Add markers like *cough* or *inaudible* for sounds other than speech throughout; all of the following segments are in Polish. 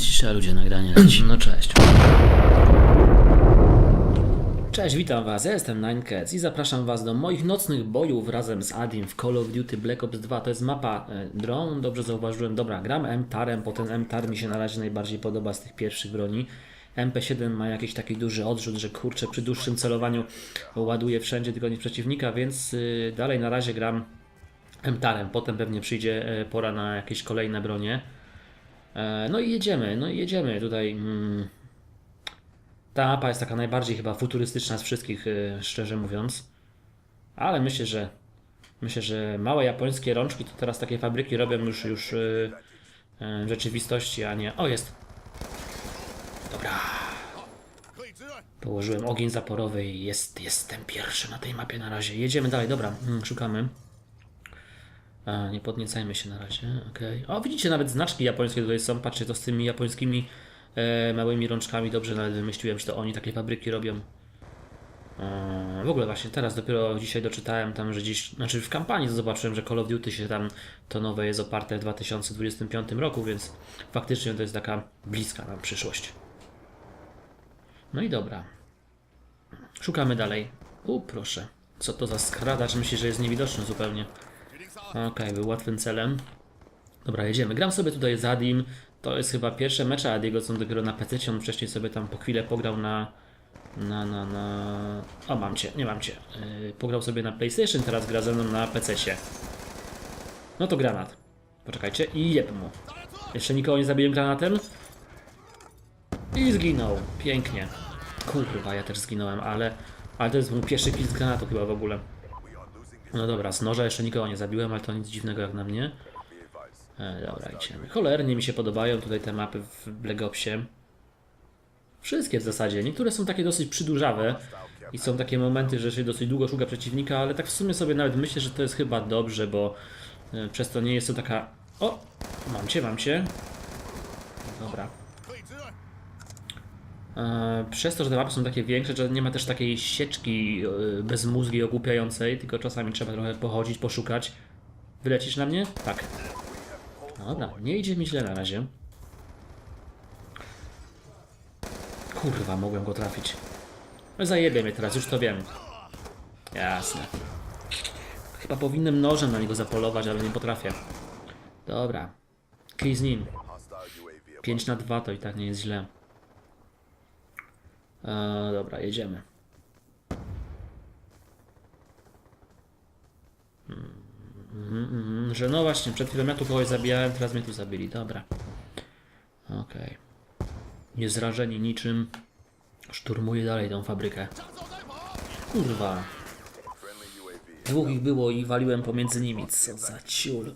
Cisza ludzie, nagranie leci. *clears throat* No cześć. Cześć, witam was, ja jestem Ninecats i zapraszam was do moich nocnych bojów razem z Adim w Call of Duty Black Ops 2. To jest mapa e, drone, dobrze zauważyłem. Dobra, gram M-Tarem, bo ten M-Tar mi się na razie najbardziej podoba z tych pierwszych broni. MP7 ma jakiś taki duży odrzut, że kurczę przy dłuższym celowaniu ładuje wszędzie, tylko nie przeciwnika, więc y, dalej na razie gram M-Tarem. Potem pewnie przyjdzie e, pora na jakieś kolejne bronie. E, No i jedziemy, no i jedziemy tutaj. Mm, ta mapa jest taka najbardziej chyba futurystyczna z wszystkich, y, szczerze mówiąc. Ale myślę, że myślę, że małe japońskie rączki to teraz takie fabryki robią już już y, w rzeczywistości, a nie. O jest. Dobra. Położyłem ogień zaporowy i jest, jestem pierwszy na tej mapie na razie. Jedziemy dalej, dobra, mm, szukamy. Nie podniecajmy się na razie, okej. O, widzicie, nawet znaczki japońskie tutaj są. Patrzcie, to z tymi japońskimi e, małymi rączkami. Dobrze nawet wymyśliłem, że to oni takie fabryki robią. E, w ogóle właśnie teraz dopiero dzisiaj doczytałem tam, że dziś, znaczy w kampanii zobaczyłem, że Call of Duty się tam to nowe jest oparte w 2025 roku, więc faktycznie to jest taka bliska nam przyszłość. No i dobra. Szukamy dalej. U, proszę. Co to za skradacz? Myślę, że jest niewidoczny zupełnie. Okej, był łatwym celem. Dobra, jedziemy. Gram sobie tutaj z Adim. To jest chyba pierwsze mecze Adiego, co dopiero na PC. On wcześniej sobie tam po chwilę pograł na... Na, na, na... O, mam cię, nie mam cię. Yy, pograł sobie na PlayStation, teraz gra ze mną na PC-cie. No to granat. Poczekajcie i jeb mu. Jeszcze nikogo nie zabiłem granatem. I zginął. Pięknie. Kurwa, ja też zginąłem, ale... Ale to jest mój pierwszy kill z granatu chyba w ogóle. No dobra, z noża jeszcze nikogo nie zabiłem, ale to nic dziwnego jak na mnie. E, dobra, idziemy. Cholernie mi się podobają tutaj te mapy w Black Opsie. Wszystkie w zasadzie. Niektóre są takie dosyć przydłużawe i są takie momenty, że się dosyć długo szuka przeciwnika, ale tak w sumie sobie nawet myślę, że to jest chyba dobrze, bo e, przez to nie jest to taka... O! Mam cię, mam cię. Dobra. E, Przez to, że te mapy są takie większe, że nie ma też takiej sieczki e, bezmózgiej, ogłupiającej, tylko czasami trzeba trochę pochodzić, poszukać. Wylecisz na mnie? Tak. No Dobra, nie idzie mi źle na razie. Kurwa, mogłem go trafić. No zajebie mnie teraz, już to wiem. Jasne. Chyba powinienem nożem na niego zapolować, ale nie potrafię. Dobra. Kij z nim. 5 na 2 to i tak nie jest źle. E, dobra, jedziemy. Mhm, mhm, że no właśnie, przed chwilą ja tu kogoś zabijałem, teraz mnie tu zabili. Dobra. Okej. Niezrażeni niczym. Szturmuję dalej tą fabrykę. Kurwa. Dwóch ich było i waliłem pomiędzy nimi. Co za ciul.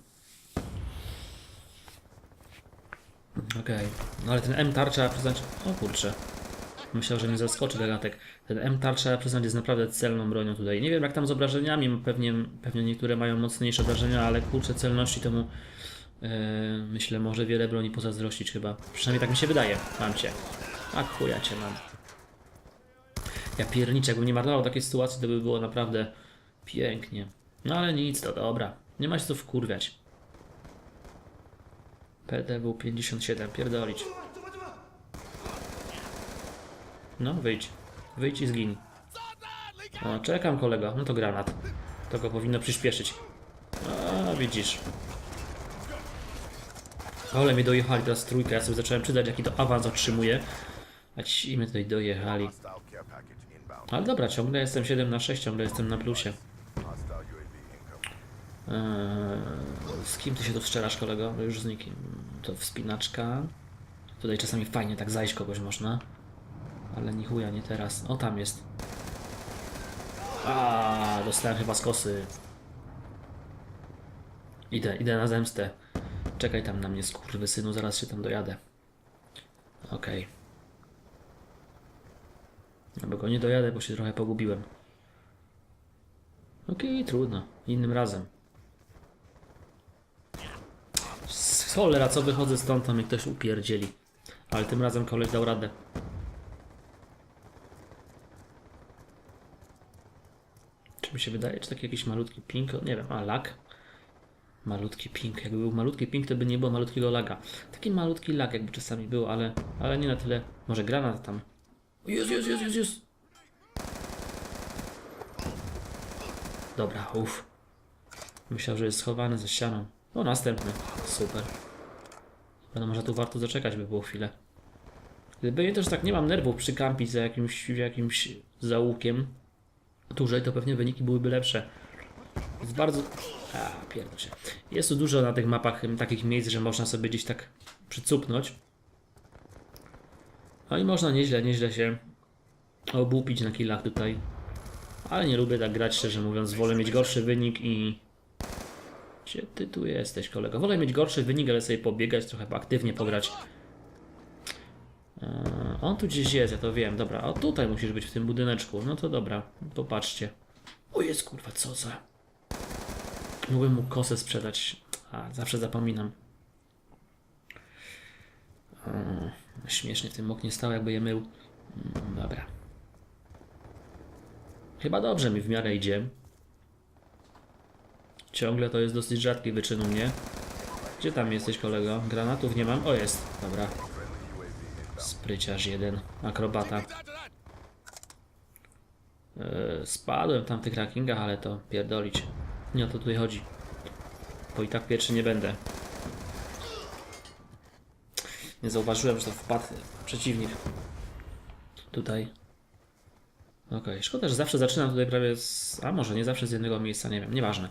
Okej. No ale ten M-tar trzeba przyznać... O kurczę. Myślał, że mnie zaskoczy gagatek. Ten M-tar trzeba przyznać jest naprawdę celną bronią tutaj. Nie wiem jak tam z obrażeniami, pewnie, pewnie niektóre mają mocniejsze obrażenia, ale kurczę celności temu e, myślę może wiele broni pozazdrościć chyba. Przynajmniej tak mi się wydaje. Mam cię. A chuja cię mam. Ja pierniczę, jakbym nie marnował takiej sytuacji, to by było naprawdę pięknie. No ale nic, to dobra. Nie ma się co wkurwiać. PDW 57, pierdolić. No, wyjdź. Wyjdź i zgin. O, czekam kolego. No to granat. To go powinno przyspieszyć. A, widzisz. Ale mnie dojechali teraz trójkę. Ja sobie zacząłem czytać jaki to awans otrzymuje. A ci mnie tutaj dojechali. Ale dobra, ciągle jestem 7 na 6, ciągle jestem na plusie. Eee, z kim ty się tu strzelasz, kolego? Już z nikim. To wspinaczka. Tutaj czasami fajnie tak zajść kogoś można. Ale ni chuja, nie teraz. O, tam jest. A, dostałem chyba z kosy. Idę, idę na zemstę. Czekaj tam na mnie, synu, zaraz się tam dojadę. Okej. Albo go nie dojadę, bo się trochę pogubiłem. Okej, trudno. Innym razem. Z Cholera, co wychodzę stąd, to mnie ktoś upierdzieli. Ale tym razem koleś dał radę. Mi się wydaje, czy taki jakiś malutki ping? Nie wiem, a lak? Malutki ping. Jakby był malutki ping, to by nie było malutkiego laga. Taki malutki lag jakby czasami był, ale, ale nie na tyle. Może granat tam. Jest, jest, jest, jest, jest. Dobra, uff. Myślał, że jest schowany ze ścianą. O, następny. Super. No może tu warto zaczekać by było chwilę. Gdyby nie to, że tak nie mam nerwów przy kampi za jakimś, jakimś załukiem dłużej, to pewnie wyniki byłyby lepsze. Jest bardzo... A, pierdol się. Jest tu dużo na tych mapach takich miejsc, że można sobie gdzieś tak przycupnąć. No i można nieźle, nieźle się obłupić na killach tutaj. Ale nie lubię tak grać, szczerze mówiąc. Wolę mieć gorszy wynik i... Gdzie ty tu jesteś, kolego? Wolę mieć gorszy wynik, ale sobie pobiegać, trochę aktywnie pograć. Eee, on tu gdzieś jest, ja to wiem. Dobra, o tutaj musisz być w tym budyneczku. No to dobra, popatrzcie. O jest kurwa, co za... Mógłbym mu kosę sprzedać. A, zawsze zapominam. Eee, śmiesznie w tym oknie stał, jakby je mył. Mm, Dobra. Chyba dobrze mi w miarę idzie. Ciągle to jest dosyć rzadki wyczyn u mnie. Gdzie tam jesteś, kolego? Granatów nie mam? O, jest. Dobra. Spryciarz jeden. Akrobata. Yy, spadłem tam w tych rankingach, ale to pierdolić. Nie o to tutaj chodzi. Bo i tak pierwszy nie będę. Nie zauważyłem, że to wpadł przeciwnik. Tutaj. Okej, szkoda, że zawsze zaczynam tutaj prawie z... A może nie zawsze z jednego miejsca, nie wiem, nieważne.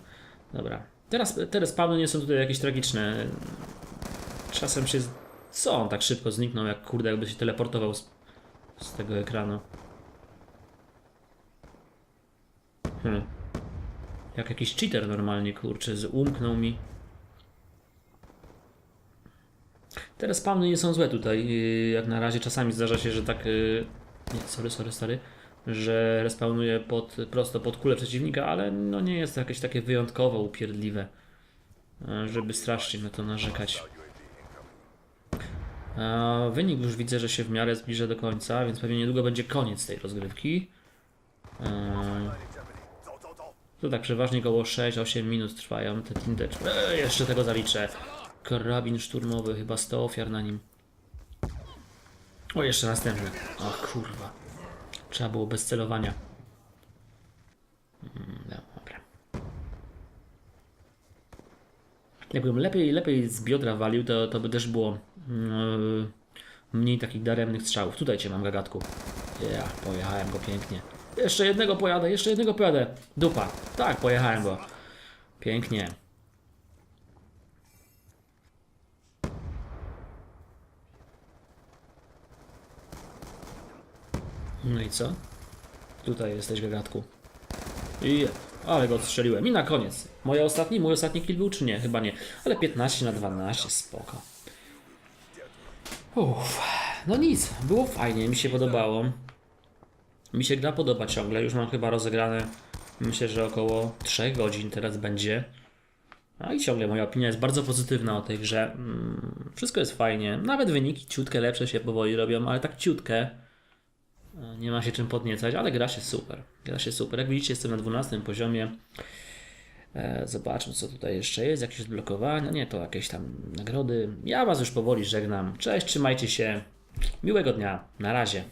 Dobra. Teraz te respawny nie są tutaj jakieś tragiczne. Czasem się... Co on tak szybko zniknął, jak kurde, jakby się teleportował z, z tego ekranu. Hmm. Jak jakiś cheater normalnie, kurczę, umknął mi. Te respawny nie są złe tutaj. yy, Jak na razie czasami zdarza się, że tak. yy, Nie, sorry, sorry, sorry. Że respawnuje pod, prosto pod kulę przeciwnika, ale no nie jest to jakieś takie wyjątkowo upierdliwe. yy, Żeby strasznie na to narzekać. Wynik już widzę, że się w miarę zbliża do końca, więc pewnie niedługo będzie koniec tej rozgrywki. Yy, To tak przeważnie około 6-8 minut trwają te tindeczki. Eee, jeszcze tego zaliczę. Karabin szturmowy, chyba 100 ofiar na nim. O, jeszcze następny. O kurwa. Trzeba było bez celowania. Mm, no, dobra. Jakbym lepiej, lepiej z biodra walił, to, to by też było mniej takich daremnych strzałów. Tutaj cię mam, gagatku. Ja, pojechałem go pięknie. Jeszcze jednego pojadę, jeszcze jednego pojadę. Dupa. Tak, pojechałem go. Pięknie. No i co? Tutaj jesteś, gagatku. I ale go odstrzeliłem. I na koniec. Moje ostatni, mój ostatni kill był czy nie? Chyba nie. Ale 15 na 12, spoko. Uff. No nic, było fajnie, mi się podobało. Mi się gra podoba ciągle, już mam chyba rozegrane, myślę, że około 3 godzin teraz będzie. A i ciągle moja opinia jest bardzo pozytywna o tej grze. Mm, Wszystko jest fajnie, nawet wyniki ciutkę lepsze się powoli robią, ale tak ciutkę. E, Nie ma się czym podniecać, ale gra się super. Gra się super. Jak widzicie, jestem na 12 poziomie. E, Zobaczmy, co tutaj jeszcze jest. Jakieś odblokowania. Nie, to jakieś tam nagrody. Ja Was już powoli żegnam. Cześć, trzymajcie się. Miłego dnia. Na razie.